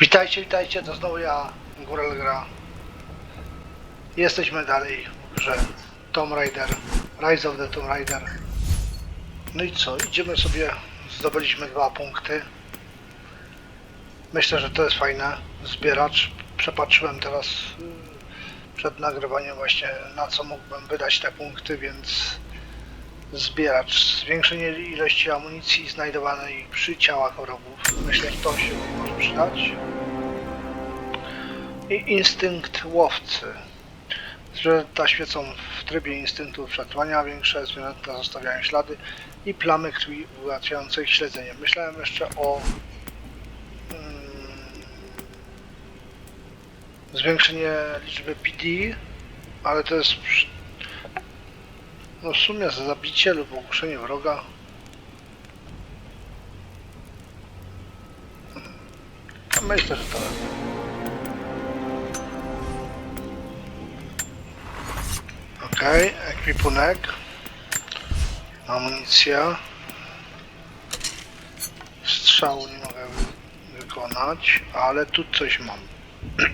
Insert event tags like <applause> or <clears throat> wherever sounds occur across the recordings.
Witajcie, witajcie, to znowu ja, Górel Gra. Jesteśmy dalej w grze Tomb Raider, Rise of the Tomb Raider. No i co, idziemy sobie, zdobyliśmy dwa punkty. Myślę, że to jest fajne. Zbieracz, przepatrzyłem teraz y, przed nagrywaniem właśnie na co mógłbym wydać te punkty, więc zbieracz, zwiększenie ilości amunicji znajdowanej przy ciałach wrogów. Myślę, że to się może przydać. I instynkt łowcy. Że ta świecą w trybie instynktu przetrwania, większe zwierzęta zostawiają ślady i plamy krwi ułatwiające ich śledzenie. Myślałem jeszcze o mm, zwiększenie liczby PD, ale to jest no w sumie za zabicie lub ogłuszenie wroga. No Myślę, że to. Okej, ekwipunek. Amunicja. Strzału nie mogę wy- wykonać, ale tu coś mam. <clears throat>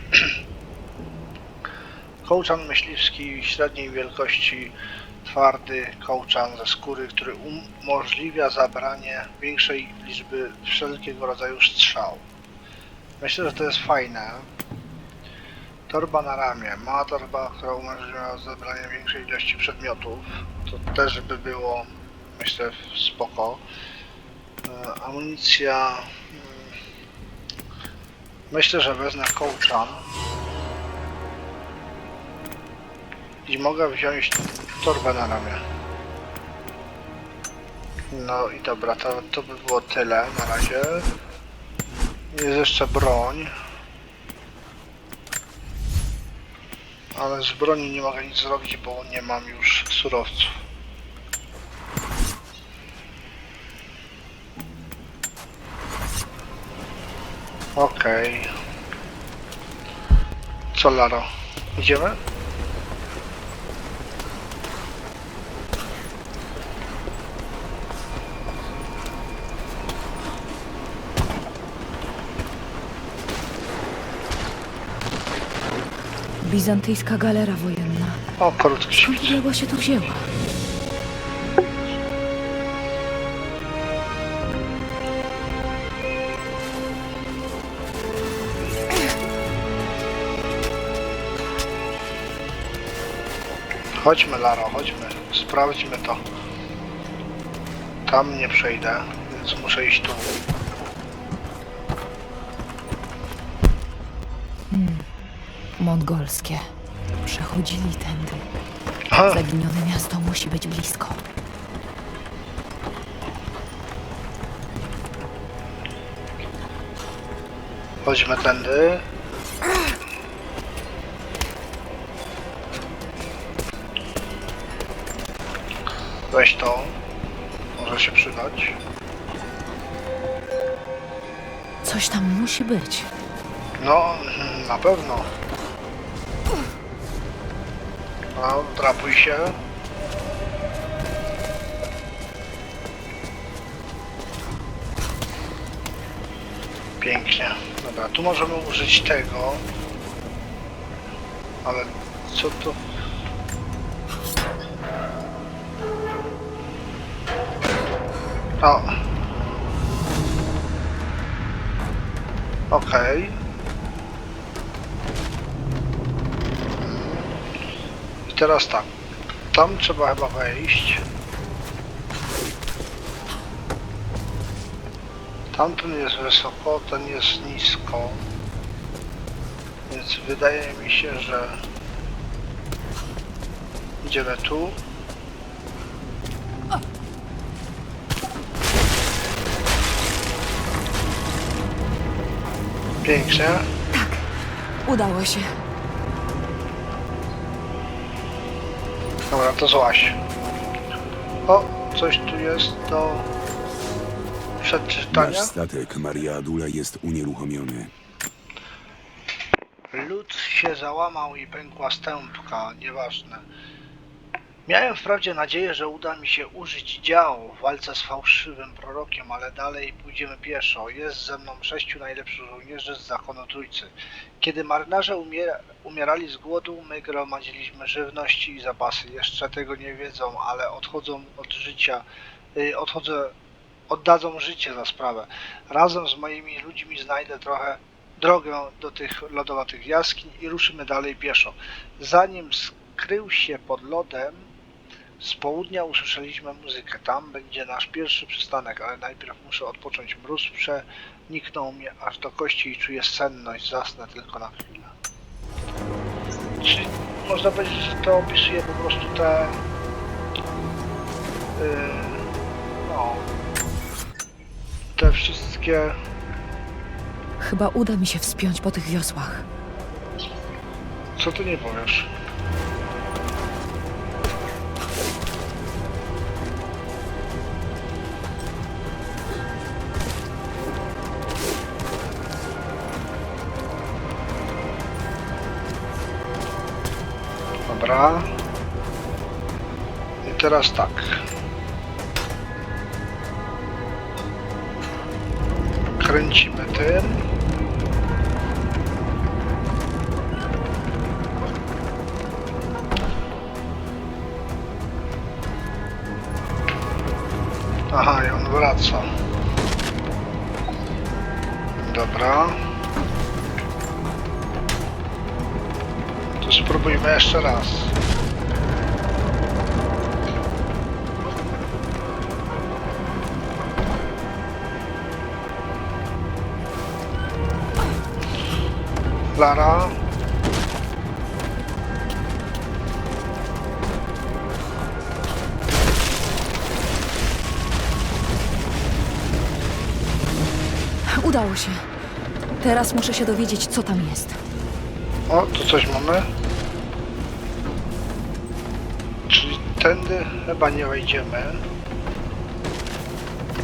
Kołczan myśliwski średniej wielkości twardy kołczan ze skóry, który umożliwia zabranie większej liczby wszelkiego rodzaju strzał. Myślę, że to jest fajne. Torba na ramię. Mała torba, która umożliwia zabranie większej ilości przedmiotów. To też by było, myślę, spoko. E, Amunicja. mm, Myślę, że wezmę kołczan. I mogę wziąć torbę na ramię. No i dobra, to, to by było tyle na razie. Jest jeszcze broń. Ale z broni nie mogę nic zrobić, bo nie mam już surowców. Okej. Co Laro? Idziemy? Bizantyjska galera wojenna. O, krótki Skąd świt. się tu wzięła? Chodźmy, Laro, chodźmy. Sprawdźmy to. Tam nie przejdę, więc muszę iść tu. Mongolskie. Przechodzili tędy. Aha, Zaginione miasto musi być blisko. chodźmy tędy. Weź to. Może się przydać. Coś tam musi być. No, na pewno. No, drapuj się. Pięknie. Dobra, tu możemy użyć tego. Ale co to? O. Okej. I teraz tak. Tam trzeba chyba wejść. Tamten jest wysoko, ten jest nisko. Więc wydaje mi się, że idziemy tu. Pięknie. Udało się. Dobra, to złaś. O, coś tu jest do przeczytania. Nasz statek Maria Adula jest unieruchomiony. Lód się załamał i pękła stępka, nieważne. Miałem wprawdzie nadzieję, że uda mi się użyć dział w walce z fałszywym prorokiem, ale dalej pójdziemy pieszo. Jest ze mną sześciu najlepszych żołnierzy z zakonu Trójcy. Kiedy marynarze umiera, umierali z głodu, my gromadziliśmy żywność i zapasy. Jeszcze tego nie wiedzą, ale odchodzą od życia, y, odchodzę, oddadzą życie za sprawę. Razem z moimi ludźmi znajdę trochę drogę do tych lodowatych jaskiń i ruszymy dalej pieszo. Zanim skrył się pod lodem, z południa usłyszeliśmy muzykę. Tam będzie nasz pierwszy przystanek, ale najpierw muszę odpocząć. Mróz przeniknął mnie aż do kości i czuję senność. Zasnę tylko na chwilę. Czyli można powiedzieć, że to opisuje po prostu te... Yy, no... Te wszystkie... Chyba uda mi się wspiąć po tych wiosłach. Co ty nie powiesz? Dobra. I teraz tak. Kręcimy tym. Aha, i on wraca. Dobra. Spróbujmy jeszcze raz. Lara. Udało się. Teraz muszę się dowiedzieć, co tam jest. O, tu coś mamy. Tędy chyba nie wejdziemy.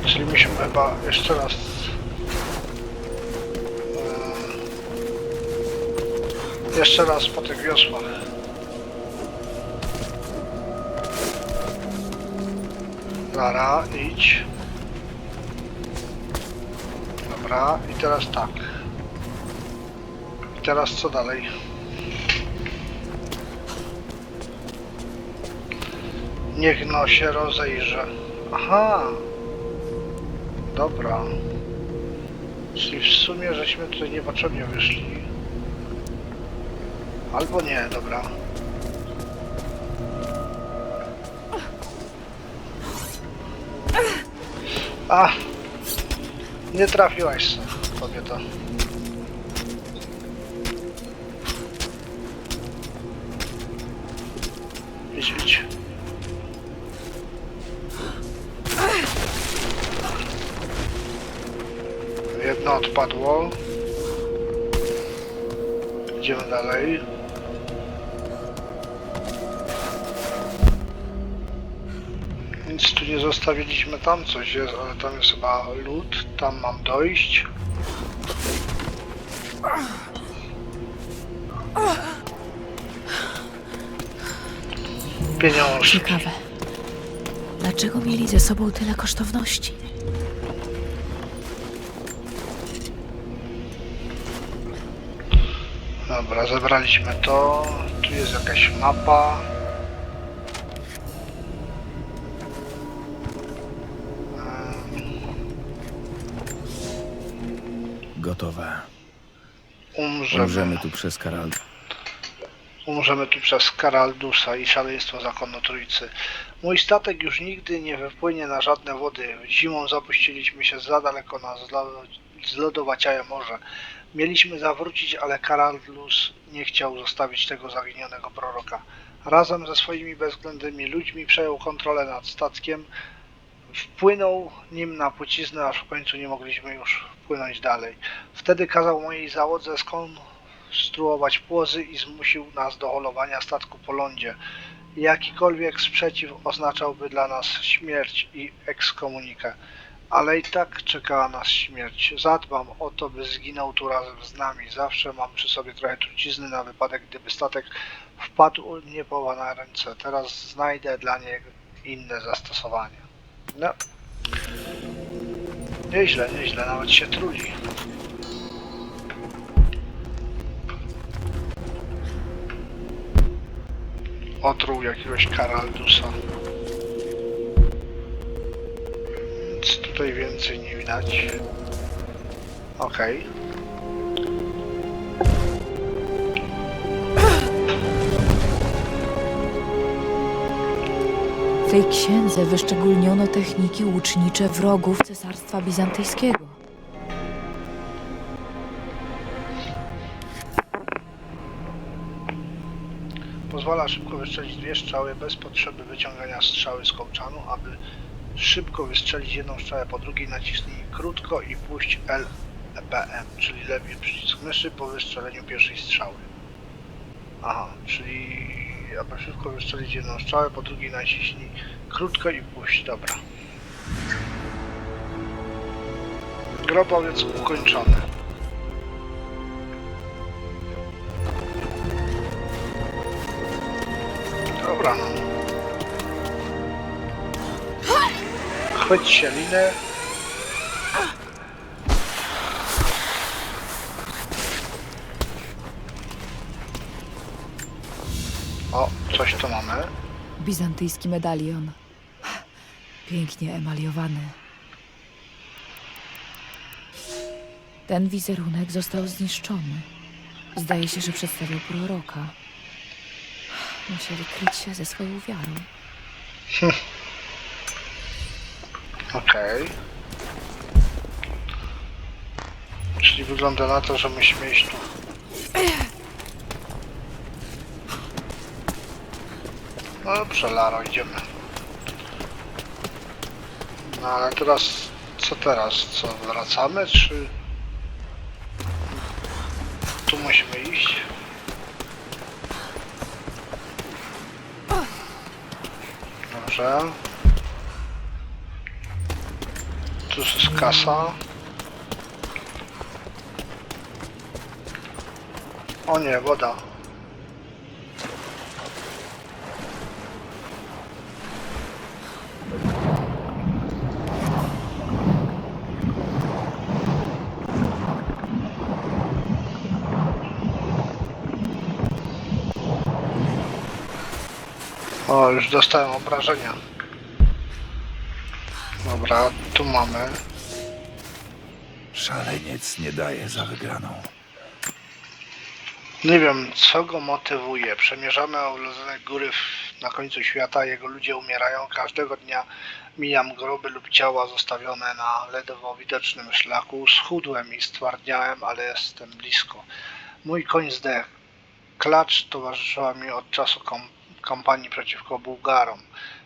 Czyli musimy chyba jeszcze raz. e, Jeszcze raz po tych wiosłach. Lara, idź. Dobra, i teraz tak. I teraz co dalej? Niech no się rozejrzy. Aha. Dobra. Czyli w sumie żeśmy tutaj niepotrzebnie wyszli. Albo nie, dobra. A! Nie trafiłaś, kobieto. Jedno odpadło. Idziemy dalej. Nic tu nie zostawiliśmy, tam coś jest, ale tam jest chyba lód, tam mam dojść. Pieniążki. Ciekawe. Dlaczego mieli ze sobą tyle kosztowności? Dobra, zebraliśmy to. Tu jest jakaś mapa. Gotowe. Umrzemy. Umrzemy tu przez Karal. Umrzemy tu przez Karaldusa i szaleństwo zakonu Trójcy. Mój statek już nigdy nie wypłynie na żadne wody. Zimą zapuściliśmy się za daleko na zlo- zlodowaciałe morze. Mieliśmy zawrócić, ale Karaldus nie chciał zostawić tego zaginionego proroka. Razem ze swoimi bezwzględnymi ludźmi przejął kontrolę nad statkiem. Wpłynął nim na płciznę, aż w końcu nie mogliśmy już płynąć dalej. Wtedy kazał mojej załodze skonstruować płozy i zmusił nas do holowania statku po lądzie. Jakikolwiek sprzeciw oznaczałby dla nas śmierć i ekskomunikę. Ale i tak czekała nas śmierć. Zadbam o to, by zginął tu razem z nami. Zawsze mam przy sobie trochę trucizny na wypadek, gdyby statek wpadł niepoła na ręce. Teraz znajdę dla niego inne zastosowanie. No. Nieźle, nieźle, nawet się trudzi. Otruł jakiegoś Karaldusa. Tutaj więcej nie widać. Okej. W tej księdze wyszczególniono techniki łucznicze wrogów Cesarstwa Bizantyjskiego. Pozwala szybko wystrzelić dwie strzały bez potrzeby wyciągania strzały z kołczanu, aby szybko wystrzelić jedną strzałę po drugiej naciśnij krótko i puść LBM, czyli lewy przycisk myszy po wystrzeleniu pierwszej strzały. Aha, czyli aby szybko wystrzelić jedną strzałę, po drugiej naciśnij krótko i puść, dobra. Grobowiec ukończony. Dobra, no. Chwyć się liny. O, coś tu mamy. Bizantyjski medalion. Pięknie emaliowany. Ten wizerunek został zniszczony. Zdaje się, że przedstawiał proroka. Musieli kryć się ze swoją wiarą. <laughs> Okej. Czyli wygląda na to, że musimy iść tu. No dobrze, Laro, idziemy. No ale teraz, co teraz? Co, wracamy, czy... Tu musimy iść? Dobrze. Tu jest kasa. O nie, woda. O, już dostałem obrażenia. Dobra, tu mamy. Szaleniec nie daje za wygraną. Nie wiem, co go motywuje. Przemierzamy ulodzone góry w, na końcu świata, jego ludzie umierają. Każdego dnia mijam groby lub ciała zostawione na ledwo widocznym szlaku. Schudłem i stwardniałem, ale jestem blisko. Mój koń zdechł. Klacz towarzyszyła mi od czasu kom, kampanii przeciwko Bułgarom.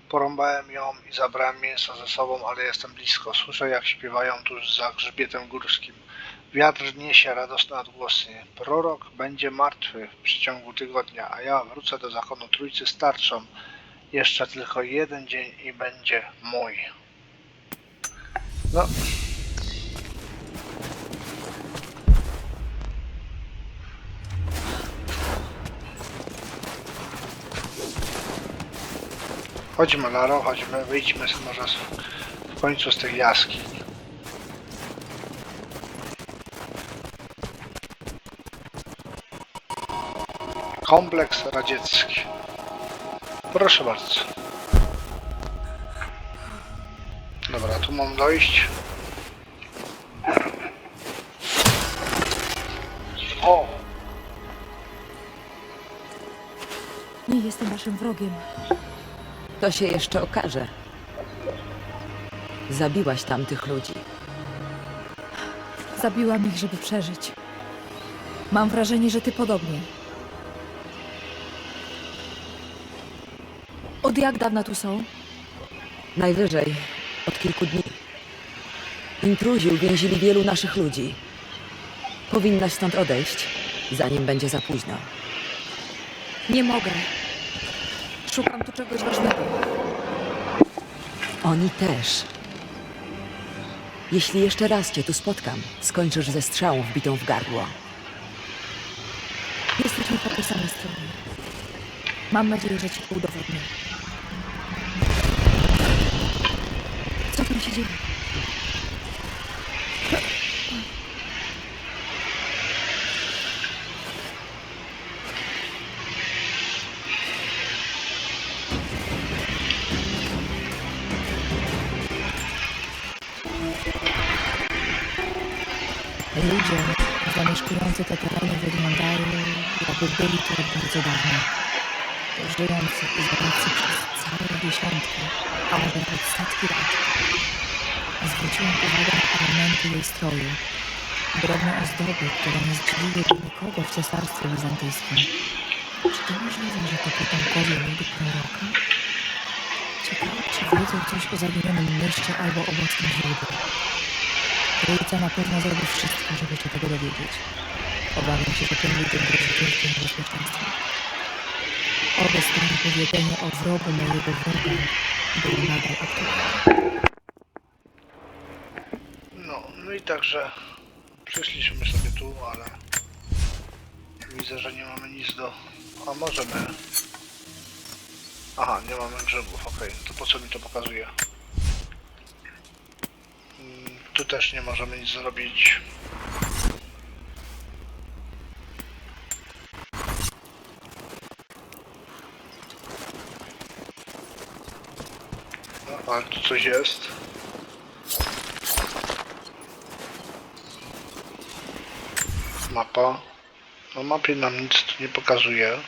Porąbałem ją i zabrałem mięso ze sobą, ale jestem blisko. Słyszę, jak śpiewają tuż za grzbietem górskim. Wiatr niesie radosne odgłosy. Prorok będzie martwy w przeciągu tygodnia, a ja wrócę do zakonu Trójcy starczą. Jeszcze tylko jeden dzień i będzie mój. No. Chodźmy, Laro, chodźmy, wyjdźmy może z- w końcu z tych jaskiń. Kompleks radziecki. Proszę bardzo. Dobra, tu mam dojść. O! Nie jestem waszym wrogiem. To się jeszcze okaże. Zabiłaś tamtych ludzi. Zabiłam ich, żeby przeżyć. Mam wrażenie, że ty podobnie. Od jak dawna tu są? Najwyżej od kilku dni. Intruzi uwięzili wielu naszych ludzi. Powinnaś stąd odejść, zanim będzie za późno. Nie mogę. Szukam tu czegoś ważnego. Oni też. Jeśli jeszcze raz cię tu spotkam, skończysz ze strzałą wbitą w gardło. Jesteśmy po tej samej stronie. Mam nadzieję, że ci to udowodnię. Jakby byli tu od bardzo dawna. Żyjąc w izolacji przez całe dziesiątki, a może nawet setki lat. Zwróciłam uwagę na elementy jej stroju. Drobne ozdoby, które nie zdziwiły nikogo w cesarstwie bizantyjskim. Czy to możliwe, że to potomkowie ludu proroka? Ciekawe, czy wiedzą coś o zaginionym mieście albo obecnym źródle. Trójca na pewno zrobi wszystko, żeby się tego dowiedzieć. Obawiam się, że tym ludziom grozi wielkie niebezpieczeństwo. Obe strony powiedzenie o wrogu mojego wroga było nadal aktywne. No, no i także przyszliśmy sobie tu, ale widzę, że nie mamy nic do... A możemy... Aha, nie mamy grzybów, okej, to po co mi to pokazuje? Mm, Tu też nie możemy nic zrobić. Ale tu coś jest. Mapa. No mapie nam nic tu nie pokazuje.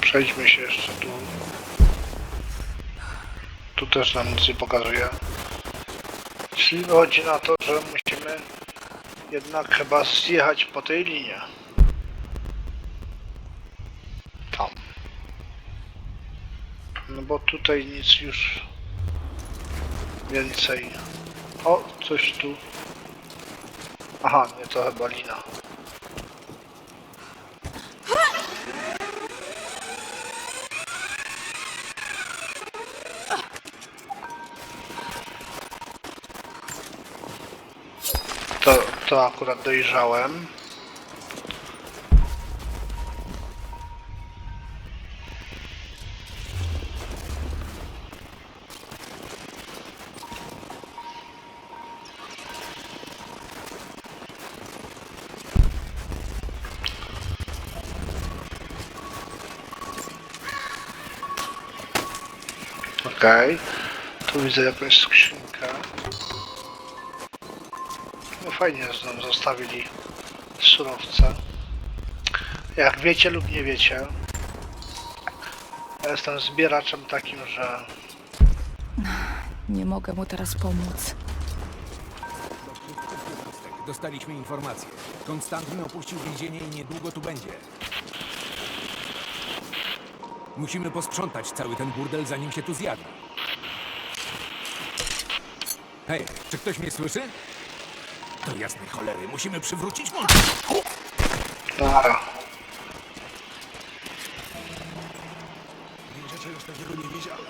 Przejdźmy się jeszcze tu. Tu też nam nic nie pokazuje. Czyli wychodzi na to, że musimy jednak chyba zjechać po tej linie. Bo tutaj nic już więcej. O, coś tu. Aha, nie, to chyba lina. To, to akurat dojrzałem. Okej. Tu widzę jakąś skrzynkę. No fajnie że nam zostawili surowce. Jak wiecie lub nie wiecie, ja jestem zbieraczem takim, że Nie mogę mu teraz pomóc. Dostaliśmy informację. Konstantyn opuścił więzienie i niedługo tu będzie. Musimy posprzątać cały ten burdel, zanim się tu zjawi. Hej, czy ktoś mnie słyszy? Do jasnej cholery, musimy przywrócić mądrość. Nara. Nie czegoś takiego nie wiedziałem.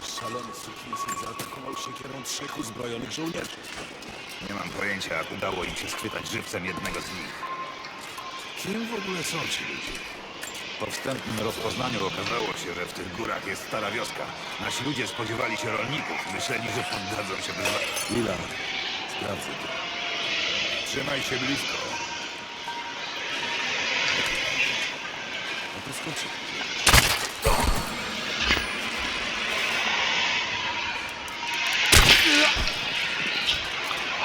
Nasz szalony sukinsyn zaatakował siekierą trzech uzbrojonych żołnierzy. Nie mam pojęcia, jak udało im się schwytać żywcem jednego z nich. Kim w ogóle są ci ludzie? Po wstępnym rozpoznaniu okazało się, że w tych górach jest stara wioska. Nasi ludzie spodziewali się rolników. Myśleli, że poddadzą się bez walki. Lila, sprawdzę to. Trzymaj się blisko. No to skoczy.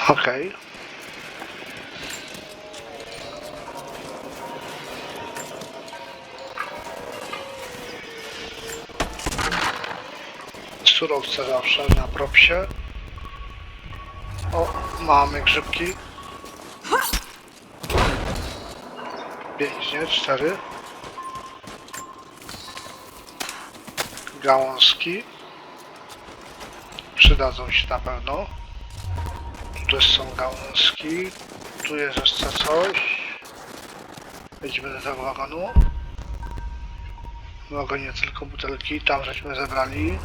Okej. Surowce zawsze na propsie. O, mamy grzybki. Pięć, nie? Cztery. Gałązki. Przydadzą się na pewno. Tu też są gałązki. Tu jest jeszcze coś. Wejdźmy do tego wagonu. Mogę nie tylko butelki, tam żeśmy zebrali.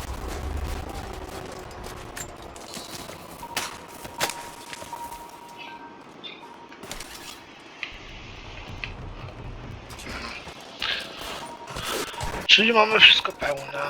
Czyli mamy wszystko pełne.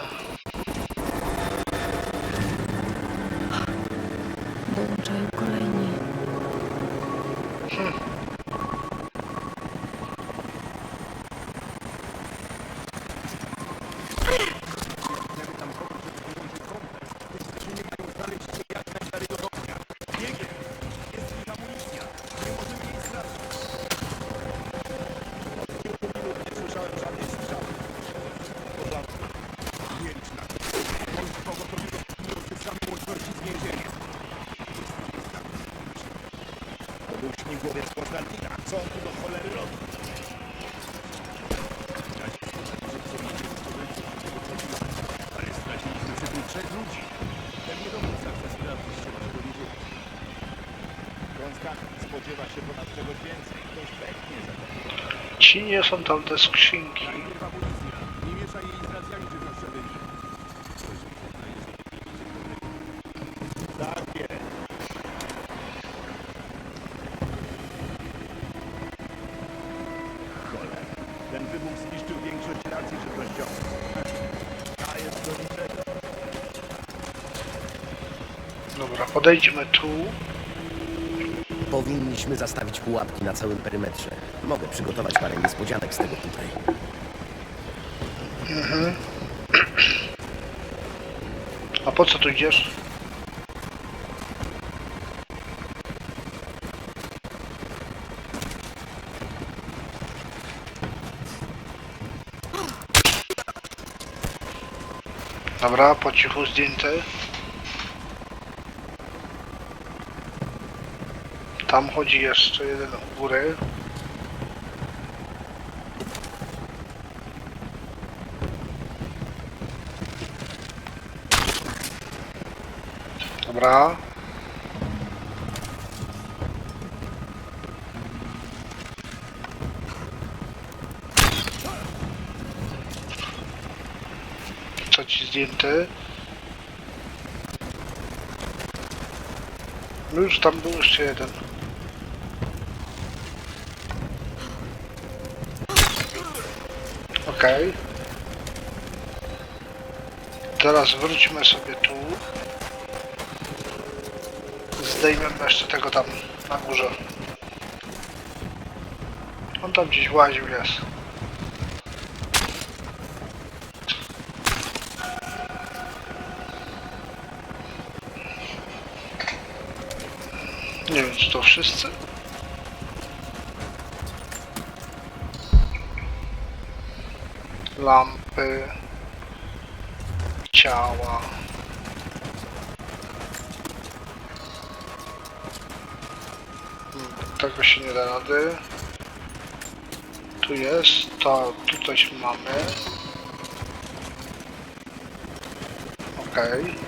To był śmigłowiec Konstantina. Co on tu do cholery robi? Ale straciliśmy przy tym trzech ludzi. Pewnie dowódca chce sprawdzić, czy może dowiedzieć. Gąska spodziewa się ponad czegoś więcej. Ktoś pęknie za to. Ci nie są tam te skrzynki. Najpierw amunicja. Nie mieszaj jej z racjami żywnościowymi. Tak jest. Cholera. Ten wybuch zniszczył większość racji żywnościowych. A jest do niczego. Dobra, podejdźmy tu. Powinniśmy zastawić pułapki na całym perymetrze. Mogę przygotować parę niespodzianek z tego tutaj. A po co tu idziesz? Dobra, po cichu zdjęty. Tam chodzi jeszcze jeden u góry. Dobra. Trzeci zdjęty. No już tam był jeszcze jeden. Teraz wróćmy sobie tu. Zdejmiemy jeszcze tego tam na górze. On tam gdzieś łaził jest. Nie wiem, czy to wszyscy? Lampy. Ciała. Hmm, Tego się nie da rady. Tu jest, to tu coś mamy. Okej. Dobra,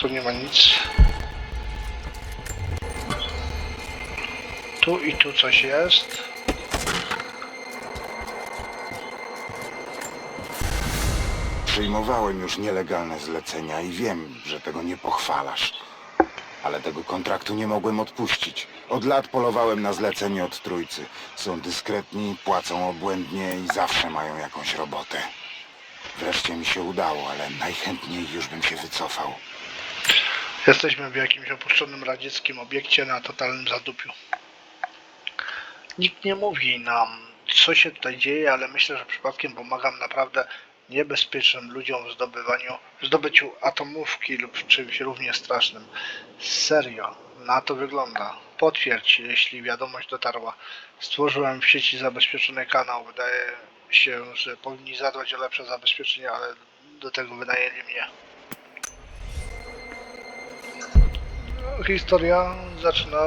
tu nie ma nic. Tu i tu coś jest. Przyjmowałem już nielegalne zlecenia i wiem, że tego nie pochwalasz. Ale tego kontraktu nie mogłem odpuścić. Od lat polowałem na zlecenie od trójcy. Są dyskretni, płacą obłędnie i zawsze mają jakąś robotę. Wreszcie mi się udało, ale najchętniej już bym się wycofał. Jesteśmy w jakimś opuszczonym radzieckim obiekcie na totalnym zadupiu. Nikt nie mówi nam, co się tutaj dzieje, ale myślę, że przypadkiem pomagam naprawdę niebezpiecznym ludziom w zdobywaniu, w zdobyciu atomówki lub czymś równie strasznym. Serio, na to wygląda. Potwierdź, jeśli wiadomość dotarła. Stworzyłem w sieci zabezpieczony kanał. Wydaje się, że powinni zadbać o lepsze zabezpieczenie, ale do tego wynajęli mnie. Historia zaczyna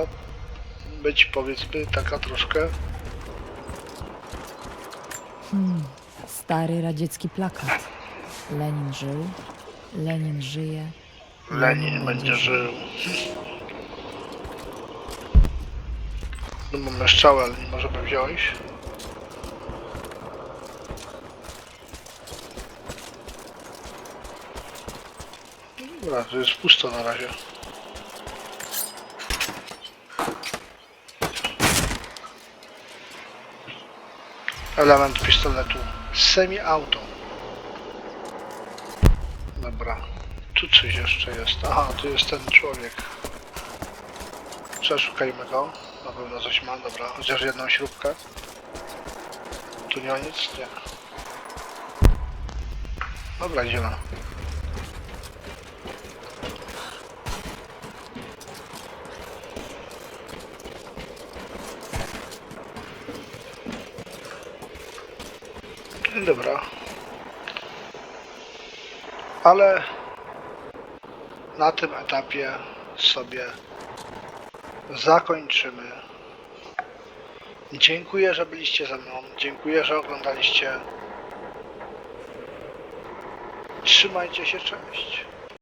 być powiedzmy taka troszkę Hmm, stary radziecki plakat. Lenin żył, Lenin żyje. Lenin będzie żył. No mam szczałę, ale nie możemy wziąć. Dobra, to jest pusto na razie. Element pistoletu. Semi-auto. Dobra. Tu coś jeszcze jest. Aha, tu jest ten człowiek. Przeszukajmy go. Na pewno coś ma, dobra. Chociaż jedną śrubkę. Tu nie ma nic? Nie. Dobra, idziemy. Dobra. Ale na tym etapie sobie zakończymy. Dziękuję, że byliście ze mną. Dziękuję, że oglądaliście. Trzymajcie się, cześć.